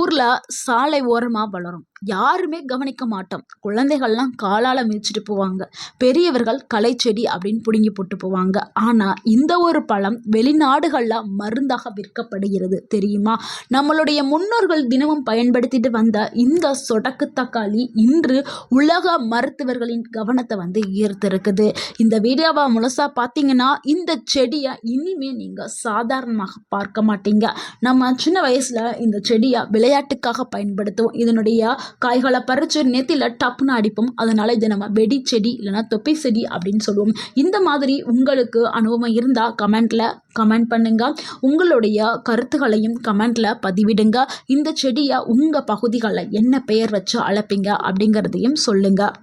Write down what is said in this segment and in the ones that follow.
ஊரில் சாலை ஓரமாக வளரும். யாருமே கவனிக்க மாட்டோம். குழந்தைகள்லாம் காலால் மிதிச்சிட்டு போவாங்க. பெரியவர்கள் களைச்செடி அப்படின்னு பிடுங்கி போட்டு போவாங்க. ஆனால் இந்த ஒரு பழம் வெளிநாடுகளில் மருந்தாக விற்கப்படுகிறது தெரியுமா? நம்மளுடைய முன்னோர்கள் தினமும் பயன்படுத்திட்டு வந்த இந்த சொடக்கு தக்காளி இன்று உலக மருத்துவர்களின் கவனத்தை வந்து ஈர்த்திருக்குது. இந்த வீடியோவை முழுசாக பார்த்தீங்கன்னா இந்த செடியை இனிமே நீங்கள் சாதாரணமாக பார்க்க மாட்டீங்க. நம்ம சின்ன வயசில் இந்த செடியை விளையாட்டுக்காக பயன்படுத்துவோம். இதனுடைய காய்களை பறித்து நெத்தியில் டப்புன்னு அடிப்போம். அதனால் இதை நம்ம வெடி செடி இல்லைனா தொப்பை செடி அப்படின்னு சொல்லுவோம். இந்த மாதிரி உங்களுக்கு அனுபவம் இருந்தால் கமெண்ட்டில் கமெண்ட் பண்ணுங்கள் உங்களுடைய கருத்துக்களையும் கமெண்ட்டில் பதிவிடுங்க. இந்த செடியை உங்கள் பகுதிகளில் என்ன பெயர் வச்சு அழைப்பீங்க அப்படிங்கிறதையும் சொல்லுங்கள்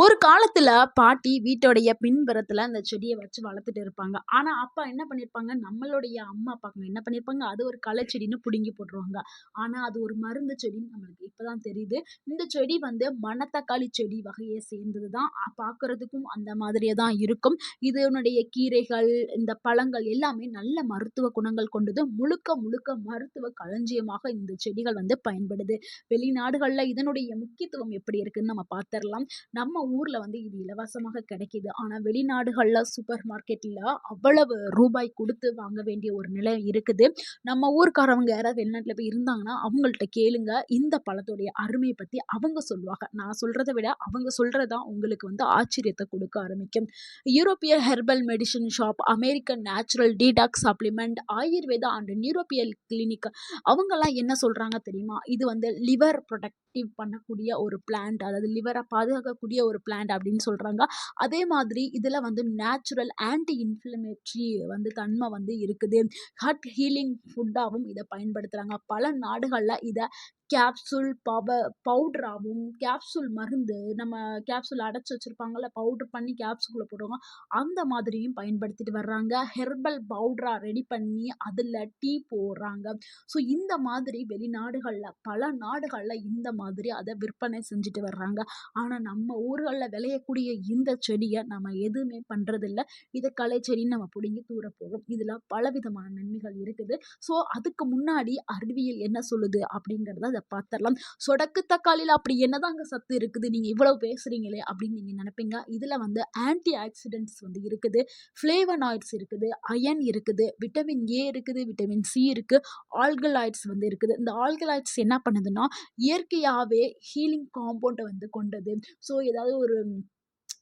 ஒரு காலத்தில் பாட்டி வீட்டோடைய பின்புறத்தில் அந்த செடியை வச்சு வளர்த்துட்டு இருப்பாங்க. ஆனால் அப்பா என்ன பண்ணியிருப்பாங்க நம்மளுடைய அம்மா அப்பாங்க என்ன பண்ணியிருப்பாங்க அது ஒரு களை செடின்னு பிடுங்கி போட்டுருவாங்க. ஆனால் அது ஒரு மருந்து செடின்னு நம்மளுக்கு இப்போ தான் தெரியுது. இந்த செடி வந்து மணத்தக்காளி செடி வகையை சேர்ந்தது தான் பார்க்குறதுக்கும் அந்த மாதிரியே தான் இருக்கும். இதனுடைய கீரைகள் இந்த பழங்கள் எல்லாமே நல்ல மருத்துவ குணங்கள் கொண்டது. முழுக்க முழுக்க மருத்துவ களஞ்சியமாக இந்த செடிகள் வந்து பயன்படுது. வெளிநாடுகளில் இதனுடைய முக்கியத்துவம் எப்படி இருக்குன்னு நம்ம பார்த்துடலாம் நம்ம ஊரில் வந்து இது இலவசமாக கிடைக்கிது. ஆனால் வெளிநாடுகளில் சூப்பர் மார்க்கெட்டில் அவ்வளவு ரூபாய் கொடுத்து வாங்க வேண்டிய ஒரு நிலை இருக்குது. நம்ம ஊருக்காரவங்க யாராவது வெளிநாட்டில் போய் இருந்தாங்கன்னா அவங்கள்ட்ட கேளுங்க. இந்த பழத்துடைய அருமையை பற்றி அவங்க சொல்லுவாங்க. நான் சொல்கிறத விட அவங்க சொல்கிறதான் உங்களுக்கு வந்து ஆச்சரியத்தை கொடுக்க ஆரம்பிக்கும். யூரோப்பிய herbal medicine shop American natural detox supplement Ayurveda and நியூரோப்பியல் clinic அவங்கெல்லாம் என்ன சொல்கிறாங்க தெரியுமா? இது வந்து லிவர் ப்ரொடக்டிவ் பண்ணக்கூடிய ஒரு பிளான்ட் அதாவது லிவரை பாதுகாக்கக்கூடிய ஒரு ஒரு பிளான்ட் அப்படின்னு சொல்கிறாங்க அதே மாதிரி இதில் வந்து நேச்சுரல் ஆன்டி இன்ஃப்ளமேட்ரி வந்து தன்மை வந்து இருக்குது. ஹட் ஹீலிங் ஃபுட்டாகவும் இதை பயன்படுத்துகிறாங்க பல நாடுகளில் இதை கேப்சூல் பவ பவுட்ராகவும் கேப்சூல் மருந்து நம்ம கேப்சூல் அடைச்சி வச்சுருப்பாங்கள்ல பவுட்ரு பண்ணி கேப்சூலில் போடுவாங்க. அந்த மாதிரியும் பயன்படுத்திட்டு வர்றாங்க. ஹெர்பல் பவுட்ரா ரெடி பண்ணி அதில் டீ போடுறாங்க. ஸோ இந்த மாதிரி வெளிநாடுகளில் பல நாடுகளில் இந்த மாதிரி அதை விற்பனை செஞ்சுட்டு வர்றாங்க. ஆனால் நம்ம ஊர்களில் விளையக்கூடிய இந்த செடியை நம்ம எதுவுமே பண்ணுறதில்ல இதை களை செடின்னு நம்ம பிடுங்கி தூர போகும். இதில் பலவிதமான நன்மைகள் இருக்குது. ஸோ அதுக்கு முன்னாடி அறிவியல் என்ன சொல்லுது அப்படிங்கிறத அதை பார்த்துடலாம் சொடக்கு தக்காளியில் அப்படி என்னதாங்க சத்து இருக்குது? நீங்கள் இவ்வளோ பேசுகிறீங்களே அப்படின்னு நீங்கள் நினைப்பீங்க. இதில் வந்து ஆன்டி ஆக்சிடென்ட்ஸ் வந்து இருக்குது. ஃப்ளேவனாய்ட்ஸ் இருக்குது. அயன் இருக்குது. விட்டமின் ஏ இருக்குது. விட்டமின் சி இருக்குது ஆல்கலாய்ட்ஸ் வந்து இருக்குது. இந்த ஆல்கலாய்ட்ஸ் என்ன பண்ணுதுன்னா இயற்கையாகவே ஹீலிங் காம்பவுண்டை வந்து கொண்டது. ஸோ ஏதாவது ஒரு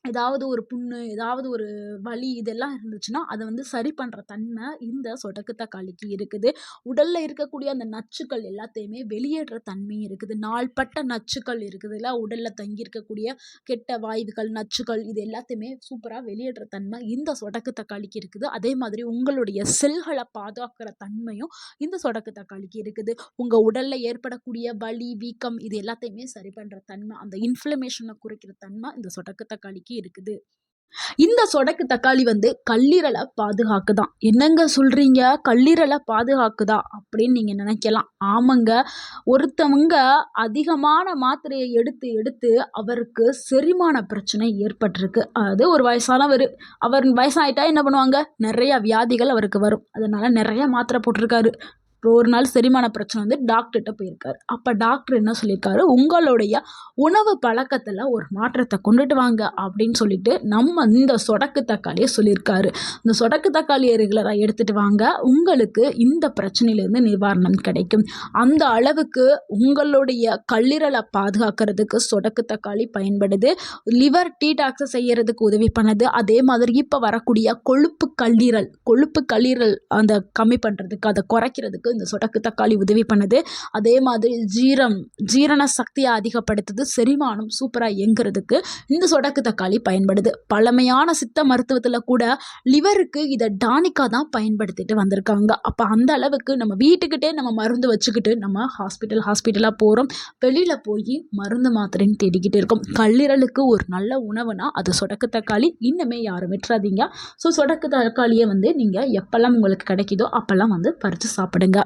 ஏதாவது ஒரு புண்ணு ஏதாவது ஒரு வலி இதெல்லாம் இருந்துச்சுன்னா அதை வந்து சரி பண்ணுற தன்மை இந்த சொடக்கு தக்காளிக்கு இருக்குது. உடலில் இருக்கக்கூடிய அந்த நச்சுக்கள் எல்லாத்தையுமே வெளியேற்ற தன்மையும் இருக்குது. நாள்பட்ட நச்சுக்கள் இருக்குதுல்ல உடலில் தங்கி இருக்கக்கூடிய கெட்ட வாயுகள் நச்சுக்கள் இது எல்லாத்தையுமே சூப்பராக வெளியேற்ற தன்மை இந்த சொடக்கு தக்காளிக்கு இருக்குது. அதே மாதிரி உங்களுடைய செல்களை பாதுகாக்கிற தன்மையும் இந்த சொடக்கு தக்காளிக்கு இருக்குது. உங்கள் உடலில் ஏற்படக்கூடிய வலி வீக்கம் இது எல்லாத்தையுமே சரி பண்ணுற தன்மை அந்த இன்ஃப்ளமேஷனை குறைக்கிற தன்மை இந்த சொடக்கு தக்காளிக்கு இருக்குது. இந்த சொடக்கு தக்காளி வந்து கல்லீரலை பாதுகாக்குதான். என்னங்க சொல்கிறீங்க கல்லீரலை பாதுகாக்குதா? அப்படின்னு நீங்கள் நினைக்கலாம். ஆமாங்க. ஒருத்தவங்க அதிகமான மாத்திரையை எடுத்து எடுத்து அவருக்கு செரிமான பிரச்சனை ஏற்பட்டிருக்கு. அது ஒரு வயசானவர். அவர் வயசாயிட்டா என்ன பண்ணுவாங்க? நிறையா வியாதிகள் அவருக்கு வரும். அதனால் நிறைய மாத்திரை போட்டிருக்காரு. இப்போ ஒரு நாள் செரிமான பிரச்சனை வந்து டாக்டர்கிட்ட போயிருக்காரு. அப்போ டாக்டர் என்ன சொல்லியிருக்காரு? உங்களுடைய உணவு பழக்கத்தில் ஒரு மாற்றத்தை கொண்டுட்டு வாங்க அப்படின்னு சொல்லிட்டு நம்ம இந்த சொடக்கு தக்காளியை சொல்லியிருக்காரு. இந்த சொடக்கு தக்காளியை ரெகுலராக எடுத்துகிட்டு வாங்க. உங்களுக்கு இந்த பிரச்சனையிலேருந்து நிவாரணம் கிடைக்கும். அந்த அளவுக்கு உங்களுடைய கல்லீரலை பாதுகாக்கிறதுக்கு சொடக்கு தக்காளி பயன்படுது. லிவர் டீடாக்ஸை செய்கிறதுக்கு உதவி பண்ணுது. அதே மாதிரி இப்போ வரக்கூடிய கொழுப்பு கல்லீரல் கொழுப்பு கல்லீரல் அந்த கம்மி பண்ணுறதுக்கு அதை குறைக்கிறதுக்கு இந்த சொடக்கு தக்காளி உதவி பண்ணுது. அதே மாதிரி ஜீரம் ஜீரண சக்தியை அதிகப்படுத்துது. செரிமானம் சூப்பராக இயங்குறதுக்கு இந்த சொடக்கு தக்காளி பயன்படுது. பழமையான சித்த மருத்துவத்தில் கூட லிவருக்கு இதை டானிக்காக தான் பயன்படுத்திட்டு வந்திருக்காங்க. அப்போ அந்த அளவுக்கு நம்ம வீட்டுக்கிட்டே நம்ம மருந்து வச்சுக்கிட்டு நம்ம ஹாஸ்பிட்டல் ஹாஸ்பிட்டலாக போகிறோம் வெளியில் போய் மருந்து மாத்திரைன்னு தேடிக்கிட்டு இருக்கோம். கல்லீரலுக்கு ஒரு நல்ல உணவுனா அது சொடக்கு தக்காளி. இன்னுமே யாரும் விட்டுறாதீங்க. ஸோ சொடக்கு தக்காளியை வந்து நீங்கள் எப்போல்லாம் உங்களுக்கு கிடைக்குதோ அப்போல்லாம் வந்து பறித்து சாப்பிடுங்க.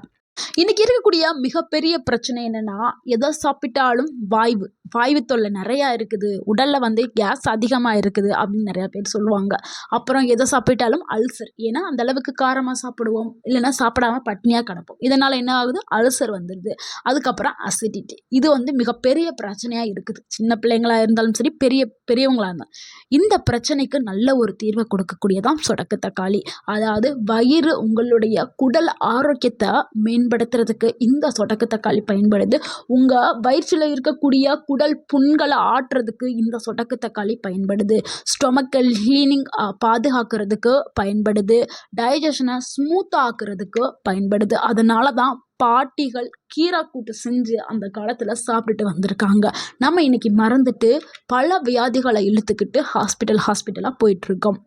இன்னைக்கு இருக்கக்கூடிய மிகப்பெரிய பிரச்சனை என்னன்னா எதை சாப்பிட்டாலும் வாய்வு. வாய்வு தொல்லை நிறையா இருக்குது. உடலில் வந்து கேஸ் அதிகமாக இருக்குது அப்படின்னு நிறையா பேர் சொல்லுவாங்க. அப்புறம் எதை சாப்பிட்டாலும் அல்சர் ஏன்னா அந்த அளவுக்கு காரமாக சாப்பிடுவோம். இல்லைன்னா சாப்பிடாம பட்னியாக கிடப்போம். இதனால் என்ன ஆகுது? அல்சர் வந்துடுது அதுக்கப்புறம் அசிடிட்டி இது வந்து மிகப்பெரிய பிரச்சனையாக இருக்குது. சின்ன பிள்ளைங்களா இருந்தாலும் சரி பெரிய பெரியவங்களாக இருந்தாலும் இந்த பிரச்சனைக்கு நல்ல ஒரு தீர்வை கொடுக்கக்கூடியதான் சொடக்கு தக்காளி. அதாவது வயிறு உங்களுடைய குடல் ஆரோக்கியத்தை மென் பயன்படுத்துறதுக்கு இந்த சொடக்கு தக்காளி பயன்படுது. உங்கள் வயிற்றில் இருக்கக்கூடிய குடல் புண்களை ஆட்டுறதுக்கு இந்த சொடக்கு தக்காளி பயன்படுது. ஸ்டொமக்கல் ஹீலிங் பாதுகாக்கிறதுக்கு பயன்படுது. டைஜஷனை ஸ்மூத் ஆக்குறதுக்கு பயன்படுது. அதனால தான் பாட்டிகள் கீரா கூட்டு செஞ்சு அந்த காலத்தில் சாப்பிட்டுட்டு வந்திருக்காங்க. நம்ம இன்னைக்கு மறந்துட்டு பல வியாதிகளை இழுத்துக்கிட்டு ஹாஸ்பிட்டல் ஹாஸ்பிட்டலாக போயிட்டுருக்கோம்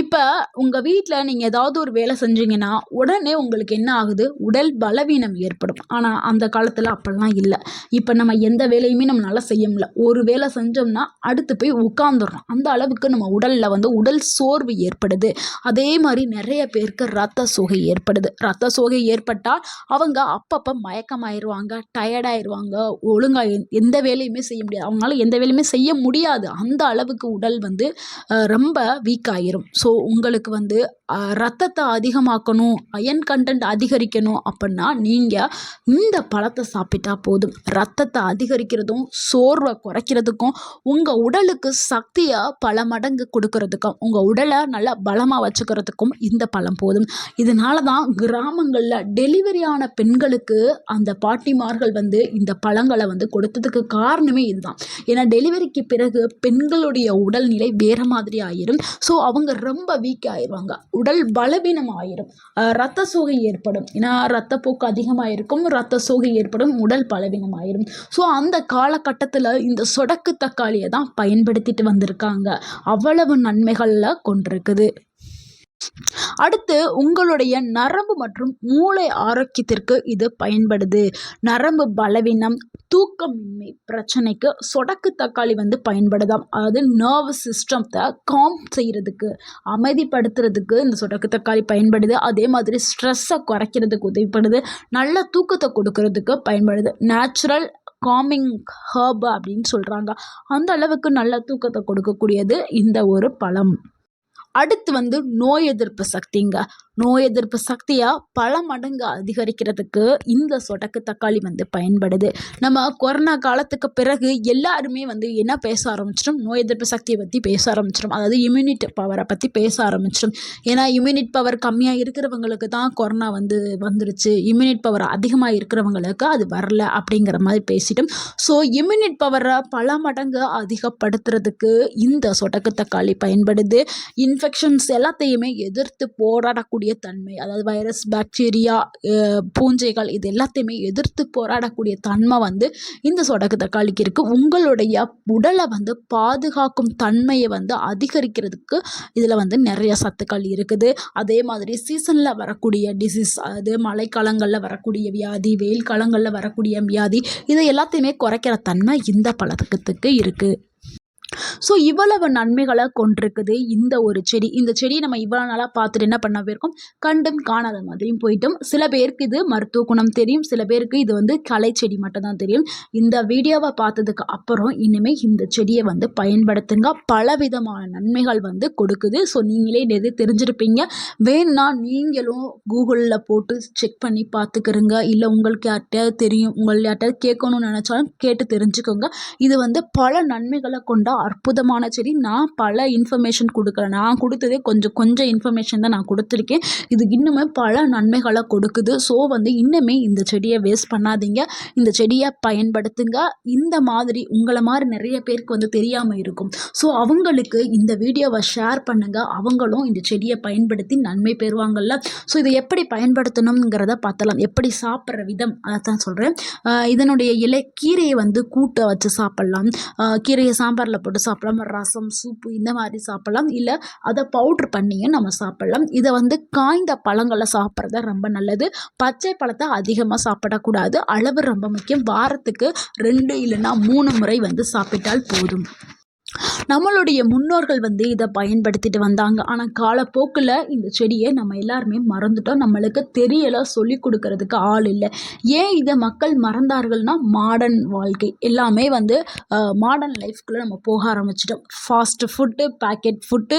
இப்போ உங்கள் வீட்டில் நீங்கள் ஏதாவது ஒரு வேலை செஞ்சீங்கன்னா உடனே உங்களுக்கு என்ன ஆகுது? உடல் பலவீனம் ஏற்படும். ஆனால் அந்த காலத்தில் அப்படிலாம் இல்லை. இப்போ நம்ம எந்த வேலையுமே நம்மளால செய்ய முடியல. ஒரு வேலை செஞ்சோம்னா அடுத்து போய் உட்காந்துடுறோம் அந்த அளவுக்கு நம்ம உடலில் வந்து உடல் சோர்வு ஏற்படுது. அதே மாதிரி நிறைய பேருக்கு ரத்த சோகை ஏற்படுது. ரத்த சோகை ஏற்பட்டால் அவங்க அப்பப்போ மயக்கமாயிருவாங்க டயர்டாயிருவாங்க ஒழுங்காக எந்த வேலையுமே செய்ய முடியாது. அவங்களால எந்த வேலையுமே செய்ய முடியாது. அந்த அளவுக்கு உடல் வந்து ரொம்ப வீக் ஆயிரும். வரும் ஸோ உங்களுக்கு வந்து ரத்தத்தை அதிகமாக்கணும் அயன் கண்டென்ட் அதிகரிக்கணும் அப்படின்னா நீங்கள் இந்த பழத்தை சாப்பிட்டா போதும். ரத்தத்தை அதிகரிக்கிறதும் சோர்வை குறைக்கிறதுக்கும் உங்கள் உடலுக்கு சக்தியை பல மடங்கு கொடுக்கறதுக்கும் உங்கள் உடலை நல்லா பலமாக வச்சுக்கிறதுக்கும் இந்த பழம் போதும். இதனால தான் கிராமங்களில் டெலிவரியான பெண்களுக்கு அந்த பாட்டிமார்கள் வந்து இந்த பழங்களை வந்து கொடுத்ததுக்கு காரணமே இதுதான். ஏன்னா டெலிவரிக்கு பிறகு பெண்களுடைய உடல்நிலை வேறு மாதிரி ஆயிரும் ஸோ அவங்க அவங்க ரொம்ப வீக் ஆயிடுவாங்க உடல் பலவீனம் ஆயிரும் ரத்த சோகை ஏற்படும். ஏன்னா ரத்தப்போக்கு அதிகமாக இருக்கும் ரத்த சோகை ஏற்படும். உடல் பலவீனம் ஆயிரும் ஸோ அந்த காலகட்டத்தில் இந்த சொடக்கு தக்காளியை தான் பயன்படுத்திட்டு வந்திருக்காங்க. அவ்வளவு நன்மைகளில் கொண்டிருக்குது. அடுத்து உங்களுடைய நரம்பு மற்றும் மூளை ஆரோக்கியத்திற்கு இது பயன்படுது. நரம்பு பலவீனம் தூக்கமின்மை பிரச்சனைக்கு சொடக்கு தக்காளி வந்து பயன்படுதாம். அதாவது நர்வ் சிஸ்டத்தை காம் செய்கிறதுக்கு அமைதிப்படுத்துறதுக்கு இந்த சொடக்கு தக்காளி பயன்படுது. அதே மாதிரி ஸ்ட்ரெஸ்ஸை குறைக்கிறதுக்கு உதவிப்படுது. நல்ல தூக்கத்தை கொடுக்கறதுக்கு பயன்படுது. நேச்சுரல் காமிங் ஹர்ப் அப்படின்னு சொல்கிறாங்க அந்த அளவுக்கு நல்ல தூக்கத்தை கொடுக்கக்கூடியது இந்த ஒரு பழம். அடுத்து வந்து நோய் எதிர்ப்பு சக்திங்க. நோய் எதிர்ப்பு சக்தியாக பல மடங்கு அதிகரிக்கிறதுக்கு இந்த சொடக்கு தக்காளி வந்து பயன்படுது. நம்ம கொரோனா காலத்துக்கு பிறகு எல்லாருமே வந்து என்ன பேச ஆரம்பிச்சிடும்? நோய் எதிர்ப்பு சக்தியை பற்றி பேச ஆரம்பிச்சிடும். அதாவது இம்யூனிட்டி பவரை பற்றி பேச ஆரம்பிச்சிடும். ஏன்னா இம்யூனிட் பவர் கம்மியாக இருக்கிறவங்களுக்கு தான் கொரோனா வந்து வந்துருச்சு. இம்யூனிட் பவர் அதிகமாக இருக்கிறவங்களுக்கு அது வரல அப்படிங்கிற மாதிரி பேசிட்டோம். ஸோ இம்யூனிட் பவரை பல மடங்கு அதிகப்படுத்துறதுக்கு இந்த சொடக்கு தக்காளி பயன்படுது. இன்ஃபெக்ஷன்ஸ் எல்லாத்தையுமே எதிர்த்து போராடக்கூடிய போராடக்கூடிய தன்மை அதாவது வைரஸ் பாக்டீரியா பூஞ்சைகள் இது எல்லாத்தையுமே எதிர்த்து போராடக்கூடிய தன்மை வந்து இந்த சொடக்கு தக்காளிக்கு இருக்குது உங்களுடைய உடலை வந்து பாதுகாக்கும் தன்மையை வந்து அதிகரிக்கிறதுக்கு இதில் வந்து நிறைய சத்துக்கள் இருக்குது. அதே மாதிரி சீசனில் வரக்கூடிய டிசீஸ் அதாவது மழைக்காலங்களில் வரக்கூடிய வியாதி வெயில் காலங்களில் வரக்கூடிய வியாதி இதை எல்லாத்தையுமே குறைக்கிற தன்மை இந்த பழக்கத்துக்கு இருக்குது ஸோ இவ்வளவு நன்மைகளை கொண்டிருக்குது இந்த ஒரு செடி. இந்த செடியை நம்ம இவ்வளோ நாளாக பார்த்துட்டு என்ன பண்ண போயிருக்கோம்? கண்டும் காணாத மாதிரியும் போயிட்டோம். சில பேருக்கு இது மருத்துவ குணம் தெரியும். சில பேருக்கு இது வந்து கலை செடி மட்டும்தான் தெரியும். இந்த வீடியோவை பார்த்ததுக்கு அப்புறம் இனிமேல் இந்த செடியை வந்து பயன்படுத்துங்க. பலவிதமான நன்மைகள் வந்து கொடுக்குது. ஸோ நீங்களே எது தெரிஞ்சிருப்பீங்க? வேணும்னா நீங்களும் கூகுளில் போட்டு செக் பண்ணி பார்த்துக்கிறங்க. இல்லை உங்களுக்கு யார்கிட்டயாவது தெரியும். உங்கள் யார்கிட்டயாவது கேட்கணும்னு நினச்சாலும் கேட்டு தெரிஞ்சுக்கோங்க. இது வந்து பல நன்மைகளை கொண்ட அற்புதமான செடி. நான் பல இன்ஃபர்மேஷன் கொடுக்குறேன். நான் கொடுத்ததே கொஞ்சம் கொஞ்சம் இன்ஃபர்மேஷன் தான் நான் கொடுத்துருக்கேன். இது இன்னுமே பல நன்மைகளை கொடுக்குது. ஸோ வந்து இன்னுமே இந்த செடியை வேஸ்ட் பண்ணாதீங்க. இந்த செடியை பயன்படுத்துங்க. இந்த மாதிரி உங்களை மாதிரி நிறைய பேருக்கு வந்து தெரியாமல் இருக்கும். ஸோ அவங்களுக்கு இந்த வீடியோவை ஷேர் பண்ணுங்கள் அவங்களும் இந்த செடியை பயன்படுத்தி நன்மை பெறுவாங்கள்ல ஸோ இதை எப்படி பயன்படுத்தணுங்கிறத பார்த்தலாம் எப்படி சாப்பிட்ற விதம் அதை தான் சொல்கிறேன் இதனுடைய இலை கீரையை வந்து கூட்டை வச்சு சாப்பிட்லாம். கீரையை சாம்பாரில் போட்டு சாப்பிட்லாம். ரசம் சூப்பு இந்த மாதிரி சாப்பிட்லாம். இல்லை அதை பவுட்ரு பண்ணியும் நம்ம சாப்பிட்லாம். இதை வந்து காய்ந்த பழங்களை சாப்பிட்றது ரொம்ப நல்லது. பச்சை பழத்தை அதிகமாக சாப்பிடக்கூடாது. அளவு ரொம்ப முக்கியம். வாரத்துக்கு ரெண்டு இல்லைன்னா மூணு முறை வந்து சாப்பிட்டால் போதும். நம்மளுடைய முன்னோர்கள் வந்து இதை பயன்படுத்திட்டு வந்தாங்க. ஆனால் காலப்போக்கில் இந்த செடியை நம்ம எல்லாருமே மறந்துட்டோம். நம்மளுக்கு தெரியலை சொல்லி கொடுக்கறதுக்கு ஆள் இல்லை. ஏன் இதை மக்கள் மறந்தார்கள்னா மாடர்ன் வாழ்க்கை. எல்லாமே வந்து மாடர்ன் லைஃப்குள்ளே நம்ம போக ஆரம்பிச்சிட்டோம். Fast food packet food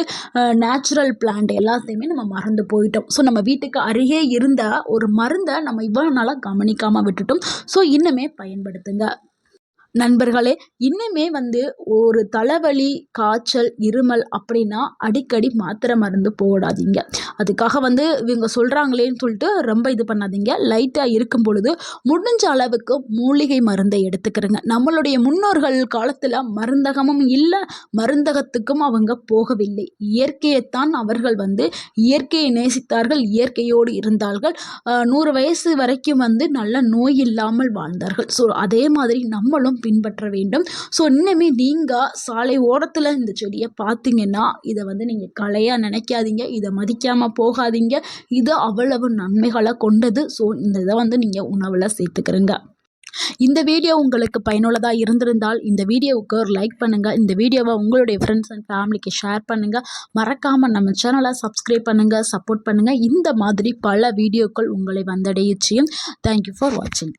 natural plant எல்லாத்தையுமே நம்ம மறந்து போயிட்டோம். ஸோ நம்ம வீட்டுக்கு அருகே இருந்த ஒரு மருந்தை நம்ம இவ்வளோ நாளாக கவனிக்காமல் விட்டுட்டோம். ஸோ இன்னுமே பயன்படுத்துங்க. நண்பர்களே இன்னுமே வந்து ஒரு தலைவலி காய்ச்சல் இருமல் அப்படின்னா அடிக்கடி மாத்திரை மருந்து போடாதீங்க. அதுக்காக வந்து இவங்க சொல்கிறாங்களேன்னு சொல்லிட்டு ரொம்ப இது பண்ணாதீங்க. லைட்டாக இருக்கும் பொழுது முடிஞ்ச அளவுக்கு மூலிகை மருந்தை எடுத்துக்கிறங்க. நம்மளுடைய முன்னோர்கள் காலத்தில் மருந்தகமும் இல்லை மருந்தகத்துக்கும் அவங்க போகவில்லை. இயற்கையைத்தான் அவர்கள் வந்து இயற்கையை நேசித்தார்கள் இயற்கையோடு இருந்தார்கள். நூறு வயசு வரைக்கும் வந்து நல்ல நோய் இல்லாமல் வாழ்ந்தார்கள். ஸோ அதே மாதிரி நம்மளும் பின்பற்ற வேண்டும். ஸோ இன்னுமே நீங்கள் சாலை ஓரத்தில் இந்த செடியை பார்த்தீங்கன்னா இதை வந்து நீங்கள் கலையாக நினைக்காதீங்க. இதை மதிக்காமல் போகாதீங்க. இது அவ்வளவு நன்மைகளை கொண்டது. ஸோ இந்த இதை வந்து நீங்கள் உணவில் சேர்த்துக்கிறங்க. இந்த வீடியோ உங்களுக்கு பயனுள்ளதாக இருந்திருந்தால் இந்த வீடியோவுக்கு ஒரு லைக் பண்ணுங்கள் இந்த வீடியோவை உங்களுடைய ஃப்ரெண்ட்ஸ் அண்ட் ஃபேமிலிக்கு ஷேர் பண்ணுங்கள் மறக்காமல் நம்ம சேனலை சப்ஸ்கிரைப் பண்ணுங்கள் சப்போர்ட் பண்ணுங்கள் இந்த மாதிரி பல வீடியோக்கள் உங்களை வந்தடைய தேங்க்யூ ஃபார் வாட்சிங்